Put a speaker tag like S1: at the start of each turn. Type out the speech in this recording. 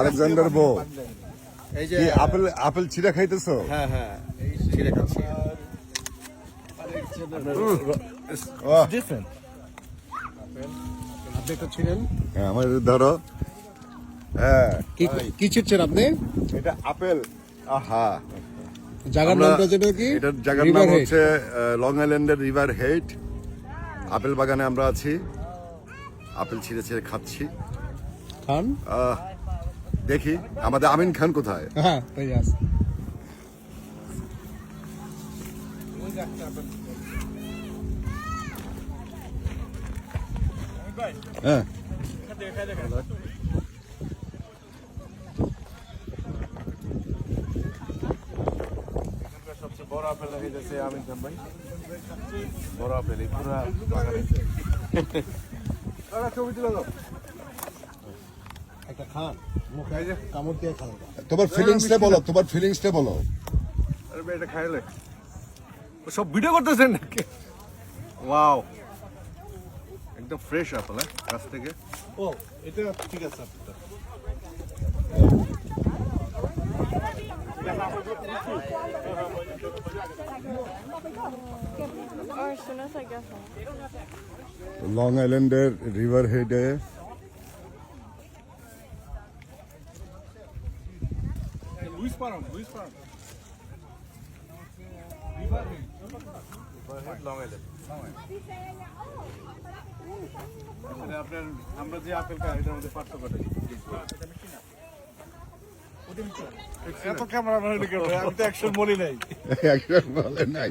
S1: Alexander বো
S2: এই যে
S1: আপেল আপেল ছিঁড়া খাইতেছো?
S2: হ্যাঁ হ্যাঁ ছিঁড়ে খাচ্ছি।
S1: হ্যাঁ, আমার ধরো। হ্যাঁ।
S3: কি কি ছিটছেন আপনি?
S1: এটা আপেল। আহা।
S3: জায়গার নামটা যেটা কি?
S1: এটার জায়গার নাম হচ্ছে লং আইল্যান্ডের রিভার হেড আপেল বাগানে আমরা আছি। আপেল ছিঁড়ে ছিঁড়ে খাচ্ছি।
S3: খান?
S1: দেখি আমাদের আমিন খান কোথায়?
S3: হ্যাঁ তাই আছে।
S1: হ্যাঁ।
S2: সবচেয়ে বড় আপেল লাগাইতেছে আমিন খান ভাই। বড় আপেল এই পুরা ছবি তুলে দাও
S3: খান। মুখে কামড় দিয়ে খান
S1: তোমার ফিলিংসটা বলো তোমার ফিলিংসটা বলো।
S2: আরে ভাই এটা খাইলে। ও সব ভিডিও করতেছেন নাকি? ওয়াও একদম ফ্রেশ আপেল হ্যাঁ? গাছ থেকে।
S3: ও এটা ঠিক আছে.
S1: লং আইল্যান্ডের রিভার হেডে
S2: পারম লং আইল্যান্ড এটা আপনার আমরা যে আপেল খাই এটার মধ্যে পার্থক্যটা কি? এত ক্যামেরা আমি তো অ্যাকশন বলি নাই।
S1: একজন বলে নাই।